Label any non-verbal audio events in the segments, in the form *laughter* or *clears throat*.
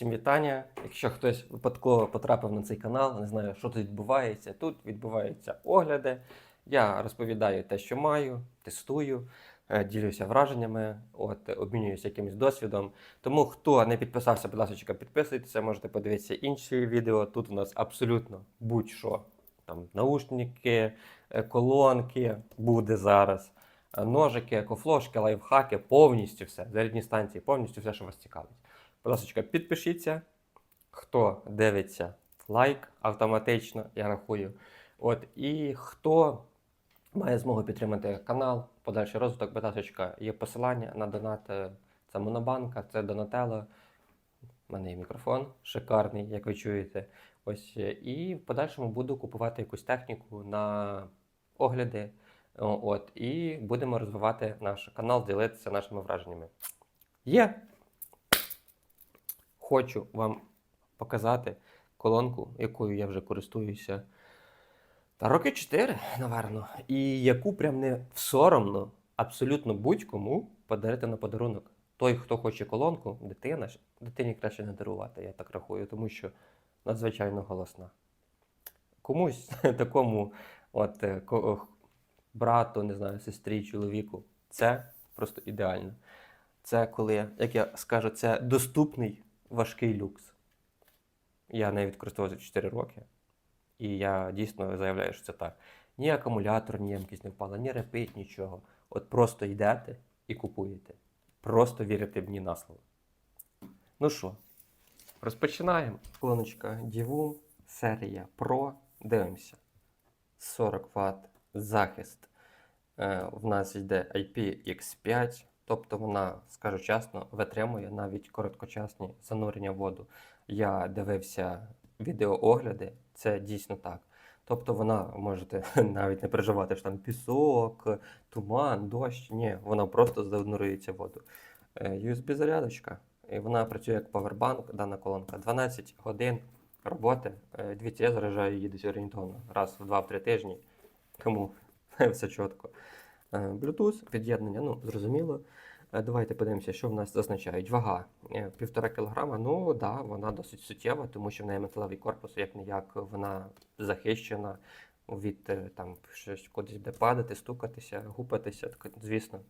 Всім вітання. Якщо хтось випадково потрапив на цей канал, не знаю, що тут відбувається. Тут відбуваються огляди. Я розповідаю те, що маю, тестую, е, ділюся враженнями, от, обмінююся якимось досвідом. Тому хто не підписався, будь ласка, підписуйтеся, можете подивитися інші відео. Тут у нас абсолютно будь-що. Там наушники, е, колонки буде зараз, е, ножики, екофлошки, лайфхаки, повністю все. Зарядні станції, повністю все, що вас цікавить. Будь ласка, підпишіться. Хто дивиться, лайк автоматично, я рахую. От, і хто має змогу підтримати канал, подальший розвиток, будь є посилання на донат. е, Це Монобанка, це Донателло. У мене є мікрофон шикарний, як ви чуєте. Ось, е, і в подальшому буду купувати якусь техніку на огляди. От, і будемо розвивати наш канал, ділитися нашими враженнями. Є! Хочу вам показати колонку, якою я вже користуюся. Та роки 4, напевно. І яку прям не соромно абсолютно будь-кому подарити на подарунок. Той, хто хоче колонку, дитина, дитині краще не дарувати, я так рахую, тому що надзвичайно голосна. Комусь *laughs* такому от, е, брату, не знаю, сестрі, чоловіку, це просто ідеально. Це коли, як я скажу, це доступний важкий люкс. Я нею відкористовувався 4 роки, і я дійсно заявляю, що це так. Ні акумулятор, ні ємкість не впала, ні репить, нічого. От просто йдете і купуєте. Просто вірите мені на слово. Ну що, розпочинаємо. Колоночка Divum, серія Pro. Дивимося. 40 Вт захист. Е, в нас йде IPX5, тобто вона, скажу чесно, витримує навіть короткочасні занурення в воду. Я дивився відеоогляди, це дійсно так. Тобто вона можете *laughs* навіть не переживати, що там пісок, туман, дощ. Ні, вона просто занурюється в воду. Е, USB-зарядочка, і вона працює як павербанк, дана колонка. 12 годин роботи. Е, Дивіться, я заряджаю її десь орієнтовно раз в 2-3 тижні. Тому *laughs* все чітко. Е, Bluetooth, під'єднання, ну, зрозуміло. Е, Давайте подивимося, що в нас зазначають. Вага е, півтора кілограма. Ну да, вона досить суттєва, тому що в неї металевий корпус, як не як вона захищена від там щось кудись буде падати, стукатися, гупатися. Так, звісно,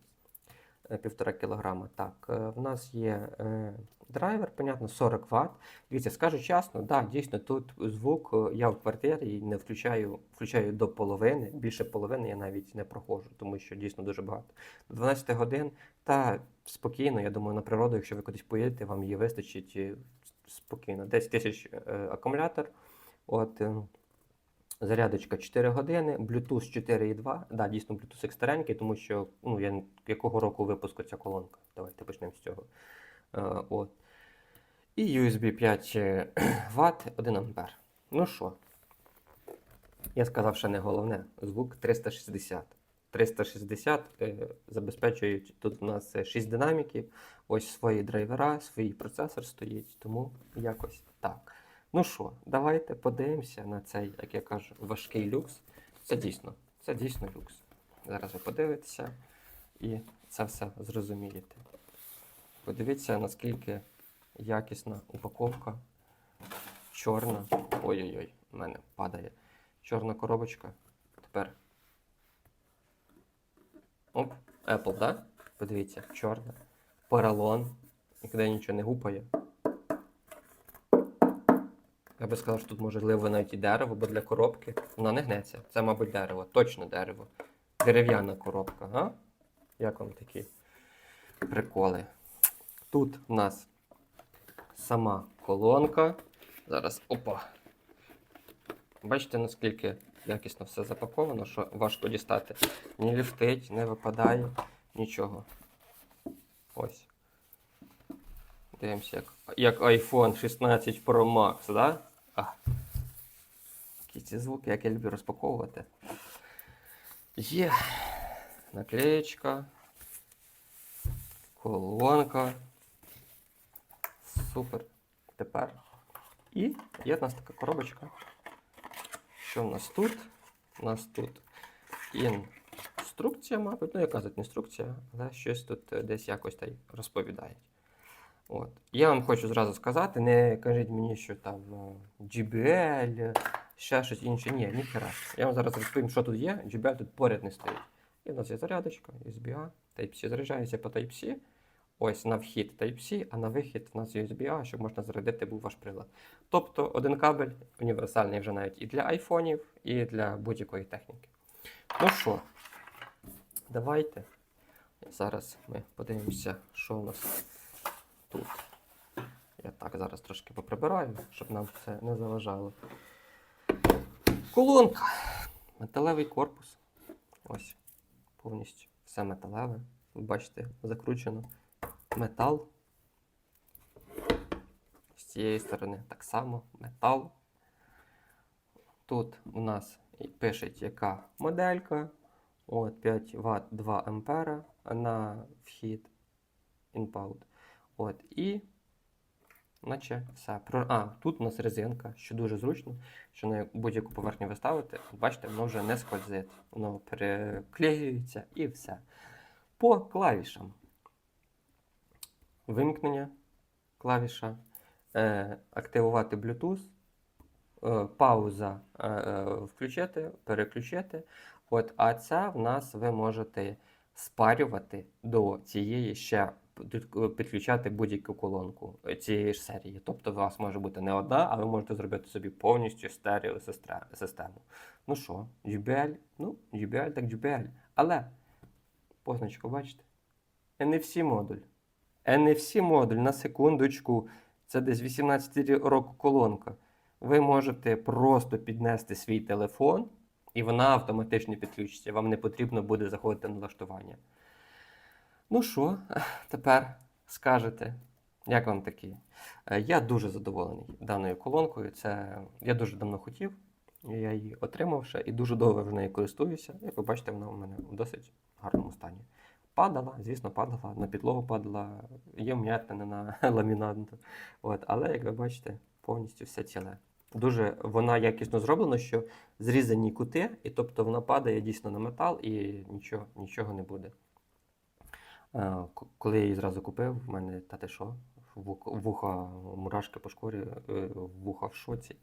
е, півтора кілограма. Так, е, в нас є е, драйвер, понятно, 40 Вт. Дивіться, скажу чесно, да, дійсно тут звук я в квартирі не включаю, включаю до половини. Більше половини я навіть не проходжу, тому що дійсно дуже багато. До 12 годин та спокійно, я думаю, на природу, якщо ви кудись поїдете, вам її вистачить спокійно. 10 тисяч акумулятор. От, е, зарядочка 4 години, Bluetooth 4.2. Да, дійсно, Bluetooth екстренький, тому що ну, я, якого року випуску ця колонка. Давайте почнемо з цього. Е, от. І USB 5 е, *clears throat* Вт, 1 ампер. Ну що, я сказав, що не головне. Звук 360. 360 е, забезпечують тут у нас е, 6 динаміків, ось свої драйвера, свій процесор стоїть, тому якось так. Ну що, давайте подивимося на цей, як я кажу, важкий люкс. Це дійсно, це дійсно люкс. Зараз ви подивитеся і це все зрозумієте. Подивіться, наскільки якісна упаковка. Чорна. Ой-ой-ой, в мене падає. Чорна коробочка. Тепер. Оп, Apple, да? Подивіться, чорна. Поролон. Ніде нічого не гупає. Я би сказав, що тут можливо навіть і дерево, бо для коробки вона не гнеться. Це, мабуть, дерево, точно дерево. Дерев'яна коробка, га? Як вам такі приколи? Тут в нас сама колонка. Зараз опа. Бачите, наскільки якісно все запаковано, що важко дістати. Ні ліфтить, не випадає, нічого. Ось. Дивимося, як, як iPhone 16 Pro Max, да? А. Які ці звуки, як я люблю розпаковувати. Є наклеєчка, колонка. Супер. Тепер. І є в нас така коробочка. Що в нас тут? У нас тут інструкція, мабуть. Ну, яка тут інструкція, але щось тут е, десь якось та й розповідають. От. Я вам хочу зразу сказати, не кажіть мені, що там е, JBL, ще щось інше. Ні, ніхера. Я вам зараз розповім, що тут є. JBL тут поряд не стоїть. І в нас є зарядочка, USB-A, Type-C. Заряджається по Type-C. Ось на вхід Type-C, а на вихід в нас USB-A, щоб можна зарядити був ваш прилад. Тобто один кабель універсальний вже навіть і для айфонів, і для будь-якої техніки. Ну що, давайте. Зараз ми подивимося, що у нас тут. Я так зараз трошки поприбираю, щоб нам це не заважало. Колонка. Металевий корпус. Ось. Повністю все металеве. Ви бачите, закручено метал. З цієї сторони так само метал. Тут у нас і пишуть, яка моделька. От 5 Вт 2 ампера на вхід input. От, і наче все. А, тут у нас резинка, що дуже зручно, що на будь-яку поверхню ви ставите, бачите, воно вже не скользить. Воно переклеюється і все. По клавішам. Вимкнення клавіша, е, активувати Bluetooth, е, пауза е, е, включити, переключити. От, а це в нас ви можете спарювати до цієї ще підключати будь-яку колонку цієї ж серії. Тобто у вас може бути не одна, а ви можете зробити собі повністю стерео систему. Ну що, JBL? Ну, JBL так JBL. Але позначку бачите? NFC модуль. NFC модуль на секундочку. Це десь 18 року колонка. Ви можете просто піднести свій телефон, і вона автоматично підключиться. Вам не потрібно буде заходити на налаштування. Ну що, тепер скажете, як вам такі? Е, Я дуже задоволений даною колонкою. Це я дуже давно хотів. Я її отримав ще і дуже довго в неї користуюся. Як ви бачите, вона у мене в досить гарному стані. Падала, звісно, падала, на підлогу падала, є вм'ятини на *laughs* ламінат. От, але, як ви бачите, повністю все ціле. Дуже вона якісно зроблена, що зрізані кути, і тобто вона падає дійсно на метал і нічого, нічого не буде. Е, Коли я її зразу купив, в мене та ти що? Вуха, мурашки по шкурі, е, вуха в шоці.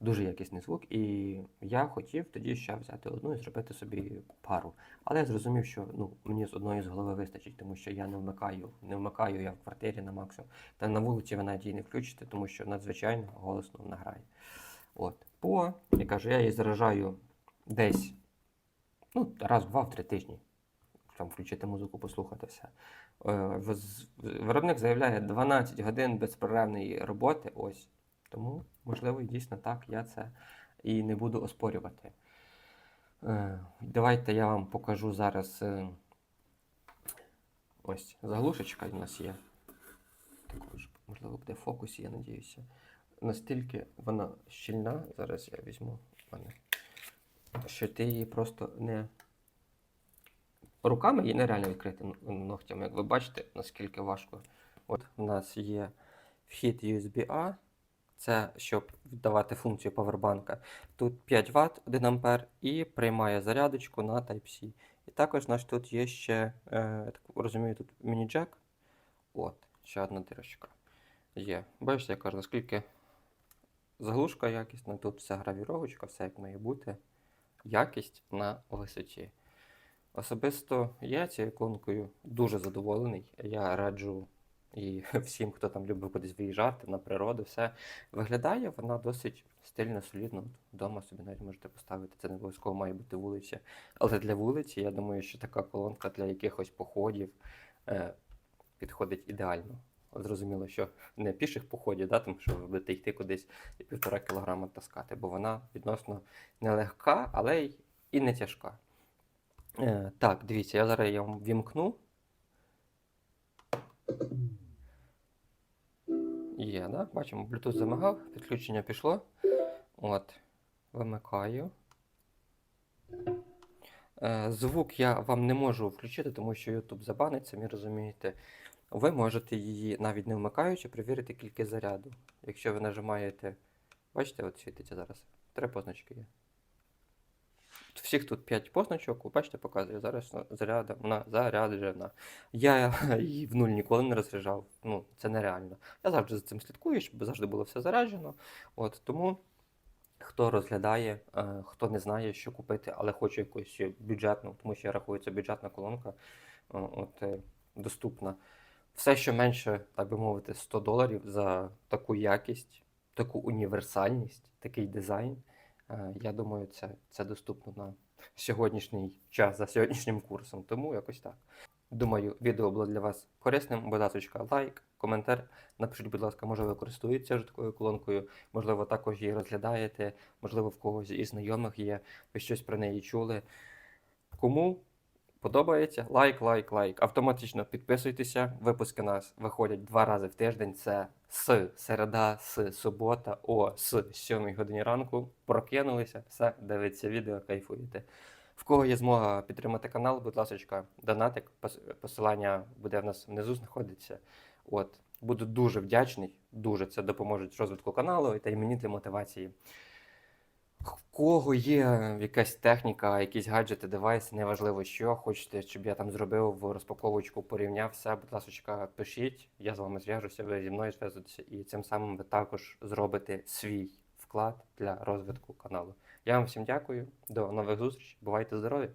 Дуже якісний звук. І я хотів тоді ще взяти одну і зробити собі пару. Але я зрозумів, що ну, мені з одної з голови вистачить, тому що я не вмикаю, не вмикаю я в квартирі на максимум. Та на вулиці навіть її не включите, тому що надзвичайно голосно вона грає. От. По, я кажу, я її заражаю десь ну, раз, два, в три тижні. Там включити музику, послухати все. Е, Виробник заявляє 12 годин безперервної роботи. Ось. Тому, можливо, дійсно так, я це і не буду оспорювати. Е, Давайте я вам покажу зараз. е, Ось заглушечка у нас є. Також, можливо, буде в фокусі, я надіюся. Настільки вона щільна, зараз я візьму мене, що ти її просто не. Руками її нереально відкрити ногтями. Як ви бачите, наскільки важко. От у нас є вхід USB-A. Це щоб давати функцію павербанка. Тут 5 Вт, 1 А і приймає зарядочку на Type-C. І також у нас тут є ще, е, я так розумію, тут міні-джек. От, ще одна дирочка є. Бачите, я кажу, наскільки заглушка якісна, тут вся гравіровочка, все як має бути. Якість на висоті. Особисто я цією іконкою дуже задоволений. Я раджу і *laughs* всім, хто там любить кудись виїжджати на природу, все виглядає вона досить стильно, солідно. Вдома собі навіть можете поставити. Це не обов'язково має бути вулиця. Але для вулиці, я думаю, що така колонка для якихось походів е, підходить ідеально. Зрозуміло, що не піших походів, да, тому що ви будете йти кудись і півтора кілограма таскати, бо вона відносно нелегка, але й і не тяжка. Е, так, дивіться, я зараз я вам вімкну. Є, да? Бачимо, Bluetooth замигав, підключення пішло. От, вимикаю. Е, звук я вам не можу включити, тому що YouTube забанить, самі розумієте. Ви можете її, навіть не вмикаючи, перевірити кількість заряду. Якщо ви нажимаєте. Бачите, от світиться зараз. Три позначки є. Всіх тут 5 позначок, ви бачите, показую, зараз заряда, вона заряджена. Я *laughs* її в нуль ніколи не розряджав, ну, це нереально. Я завжди за цим слідкую, щоб завжди було все заряджено. От, тому хто розглядає, е, хто не знає, що купити, але хоче якусь бюджетну, тому що я рахую, це бюджетна колонка, е, от, е, доступна. Все, що менше, так би мовити, 100 доларів за таку якість, таку універсальність, такий дизайн. Е, Я думаю, це, це доступно на сьогоднішній час за сьогоднішнім курсом. Тому якось так. Думаю, відео було для вас корисним. Будь ласка, лайк, коментар. Напишіть, будь ласка, може ви користуєтеся вже такою колонкою, можливо, також її розглядаєте, можливо, в когось із знайомих є, ви щось про неї чули. Кому подобається, лайк, лайк, лайк. Автоматично підписуйтеся. Випуски нас виходять два рази в тиждень. Це з середа, з субота, о, з 7 годині ранку. Прокинулися, все, дивіться відео, кайфуєте. В кого є змога підтримати канал, будь ласка, донатик, пос- посилання буде в нас внизу знаходиться. От, буду дуже вдячний, дуже це допоможе розвитку каналу та й мені для мотивації. В кого є якась техніка, якісь гаджети, девайси, неважливо що, хочете, щоб я там зробив в розпаковочку, порівняв все, будь ласка, пишіть, я з вами зв'яжуся, ви зі мною зв'язуєтеся, і цим самим ви також зробите свій вклад для розвитку каналу. Я вам всім дякую, до нових зустрічей, бувайте здорові!